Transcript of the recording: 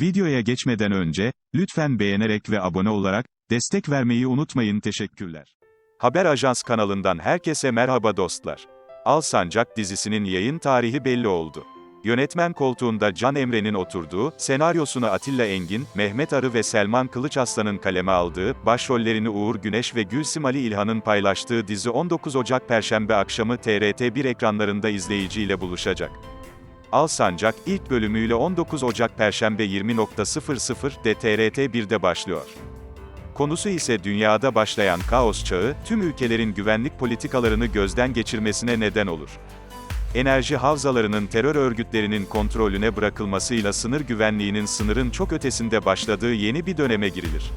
Videoya geçmeden önce, lütfen beğenerek ve abone olarak, destek vermeyi unutmayın teşekkürler. Haber Ajans kanalından herkese merhaba dostlar. Al Sancak dizisinin yayın tarihi belli oldu. Yönetmen koltuğunda Can Emre'nin oturduğu, senaryosunu Atilla Engin, Mehmet Arı ve Selman Kılıçaslan'ın kaleme aldığı, başrollerini Uğur Güneş ve Gülsim Ali İlhan'ın paylaştığı dizi 19 Ocak Perşembe akşamı TRT1 ekranlarında izleyiciyle buluşacak. Al Sancak, ilk bölümüyle 19 Ocak Perşembe 20.00'de TRT1'de başlıyor. Konusu ise dünyada başlayan kaos çağı, tüm ülkelerin güvenlik politikalarını gözden geçirmesine neden olur. Enerji havzalarının terör örgütlerinin kontrolüne bırakılmasıyla sınır güvenliğinin sınırın çok ötesinde başladığı yeni bir döneme girilir.